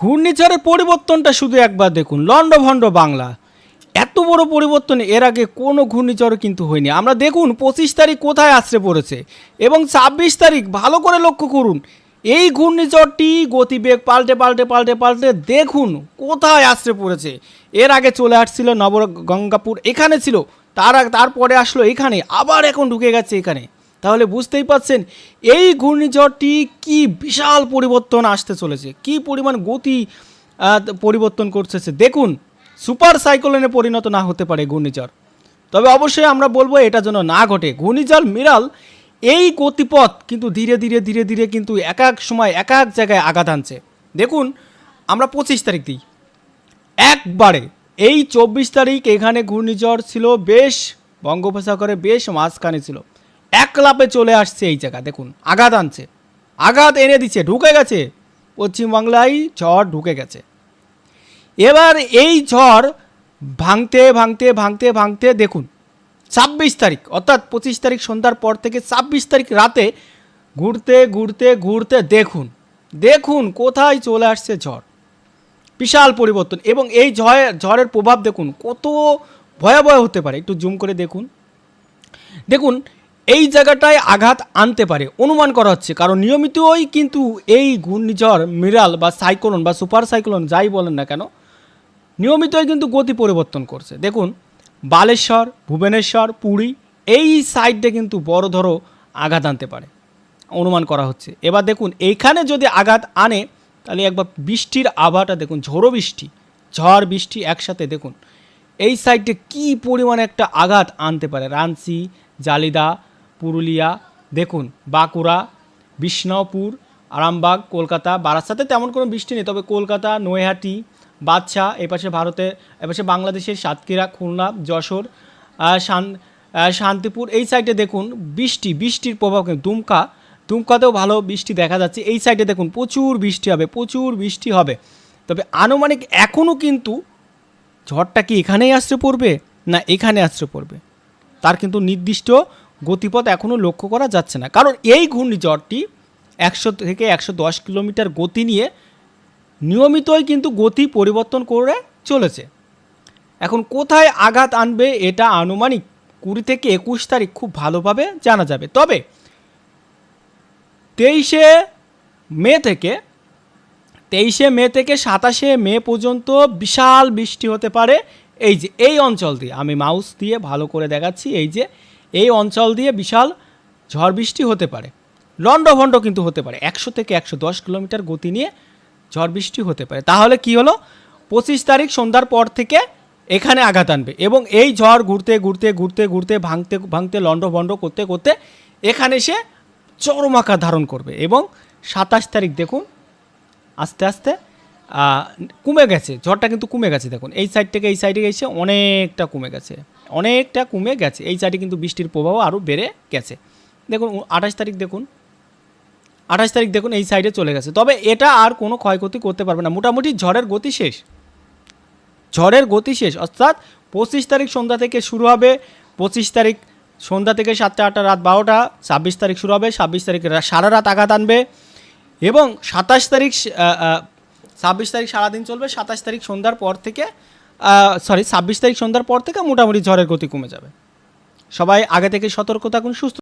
ঘূর্ণিঝড়ের পরিবর্তনটা শুধু একবার দেখুন লন্ডভন্ড বাংলা। এত বড় পরিবর্তন এর আগে কোনো ঘূর্ণিঝড় কিন্তু হয়নি। আমরা দেখুন, পঁচিশ তারিখ কোথায় আশ্রে পড়েছে এবং ছাব্বিশ তারিখ ভালো করে লক্ষ্য করুন, এই ঘূর্ণিঝড়টি গতিবেগ পাল্টে পাল্টে পাল্টে পাল্টে দেখুন কোথায় আশ্রে পড়েছে। এর আগে চলে আসছিল নবগঙ্গাপুর, এখানে ছিল, তার তারপরে আসলো এখানে, আবার এখন ঢুকে গেছে এখানে। তাহলে বুঝতেই পাচ্ছেন এই ঘূর্ণিঝড়টি কি বিশাল পরিবর্তন আসতে চলেছে, কি পরিমাণ গতি পরিবর্তন করতেছে। দেখুন, সুপার সাইক্লোনে পরিণত না হতে পারে ঘূর্ণিঝড়। তবে অবশ্যই আমরা বলব এটা যেন না ঘটে। ঘূর্ণিঝড় মিরাল এই গতিপথ কিন্তু ধীরে ধীরে ধীরে ধীরে কিন্তু এক এক সময় এক এক জায়গায় আঘাত আনছে। দেখুন, আমরা পঁচিশ তারিখ দিই। একবারে এই চব্বিশ তারিখ এখানে ঘূর্ণিঝড় ছিল বেশ, বঙ্গোপসাগরে বেশ মাঝখানে ছিল। এক লাপে চলে আসছে এই জায়গা, দেখুন, আঘাত আনছে। আঘাত এনে দিচ্ছে, ঢুকে গেছে। পশ্চিমবাংলায় ঝড় ঢুকে গেছে। এবার এই ঝড় ভাঙতে ভাঙতে ভাঙতে ভাঙতে দেখুন, ছাব্বিশ তারিখ, অর্থাৎ পঁচিশ তারিখ সন্ধ্যার পর থেকে ছাব্বিশ তারিখ রাতে ঘুরতে ঘুরতে ঘুরতে দেখুন দেখুন কোথায় চলে আসছে ঝড়। বিশাল পরিবর্তন এবং এই ঝড়ের ঝড়ের প্রভাব দেখুন, কত ভয়াবহ হতে পারে। একটু জুম করে দেখুন। দেখুন এই জায়গাটায় আঘাত আনতে পারে, অনুমান করা হচ্ছে। কারণ নিয়মিতই কিন্তু এই ঘূর্ণিঝড়, মিরাল বা সাইক্লোন বা সুপার সাইক্লোন যাই বলেন না কেন, নিয়মিতই কিন্তু গতি পরিবর্তন করছে। দেখুন, বালেশ্বর, ভুবনেশ্বর, পুরী, এই সাইডে কিন্তু বড় ধরো আঘাত আনতে পারে, অনুমান করা হচ্ছে। এবার দেখুন, এইখানে যদি আঘাত আনে, তাহলে একবার বৃষ্টির আবহাওয়াটা দেখুন, ঝোড়ো বৃষ্টি, ঝড় বৃষ্টি একসাথে দেখুন, এই সাইডে কি পরিমাণে একটা আঘাত আনতে পারে? রাঞ্চি জালিদা পুরুলিয়া, দেখুন, বাঁকুড়া, বিষ্ণুপুর, আরামবাগ, কলকাতা, বারাসাতে তেমন কোনো বৃষ্টি নেই, তবে কলকাতা, নৈহাটি বাদশা এপাশে ভারতে এপাশে বাংলাদেশের সাতক্ষীরা, খুলনা, যশোর শান- শান্তিপুর, এই সাইডে দেখুন বৃষ্টি, বৃষ্টির প্রভাব দুমকা, দুমকাতেও ভালো বৃষ্টি দেখা যাচ্ছে, এই সাইডে দেখুন প্রচুর বৃষ্টি হবে, প্রচুর বৃষ্টি হবে, তবে আনুমানিক এখনও কিন্তু ঝড়টা কি এখানেই আশ্রে পড়বে, না এখানে আশ্রে পড়বে? তার কিন্তু নির্দিষ্ট গতিপথ এখনও লক্ষ্য করা যাচ্ছে না। কারণ এই ঘূর্ণিঝড়টি একশো থেকে একশো দশ কিলোমিটার গতি নিয়ে নিয়মিতই কিন্তু গতি পরিবর্তন করে চলেছে। এখন কোথায় আঘাত আনবে এটা আনুমানিক কুড়ি থেকে একুশ তারিখ খুব ভালোভাবে জানা যাবে। তবে তেইশে মে থেকে, তেইশে মে থেকে সাতাশে মে পর্যন্ত বিশাল বৃষ্টি হতে পারে। এই যে, এই অঞ্চল দিয়ে আমি মাউস দিয়ে ভালো করে দেখাচ্ছি। এই যে এই অঞ্চল দিয়ে বিশাল ঝড় বৃষ্টি হতে পারে। লন্ডভন্ড কিন্তু হতে পারে। একশো থেকে একশো দশ কিলোমিটার গতি নিয়ে ঝড় বৃষ্টি হতে পারে। তাহলে কি হলো? পঁচিশ তারিখ সন্ধ্যার পর থেকে এখানে আঘাত আনবে এবং এই ঝড় ঘুরতে ঘুরতে ঘুরতে ঘুরতে, ভাঙতে ভাঙতে লন্ডভন্ড করতে করতে এখানে সে চরম আকার ধারণ করবে এবং সাতাশ তারিখ দেখুন, আস্তে আস্তে কমে গেছে। ঝড়টা কিন্তু কমে গেছে, দেখুন। এই সাইড থেকে এই সাইডে এসে অনেকটা কমে গেছে। অনেকটা কমে গেছে। এই সাইডে কিন্তু বৃষ্টির প্রভাব আরও বেড়ে গেছে। দেখুন আঠাশ তারিখ দেখুন। আঠাশ তারিখ দেখুন, এই সাইডে চলে গেছে। তবে এটা আর কোনো ক্ষয়ক্ষতি করতে পারবে না। মোটামুটি ঝড়ের গতি শেষ। ঝড়ের গতি শেষ। অর্থাৎ পঁচিশ তারিখ সন্ধ্যা থেকে শুরু হবে। পঁচিশ তারিখ সন্ধ্যা থেকে সাতটা, আটটা, রাত বারোটা, ছাব্বিশ তারিখ শুরু হবে। ছাব্বিশ তারিখ সারা রাত আঘাত আনবে। এবং সাতাশ তারিখ ছাব্বিশ তারিখ সারাদিন চলবে, সাতাশ তারিখ সন্ধ্যার পর থেকে সরি ছাব্বিশ তারিখ সন্ধ্যার পর থেকে মোটামুটি ঝড়ের গতি কমে যাবে। সবাই আগে থেকে সতর্ক থাকুন, সুস্থ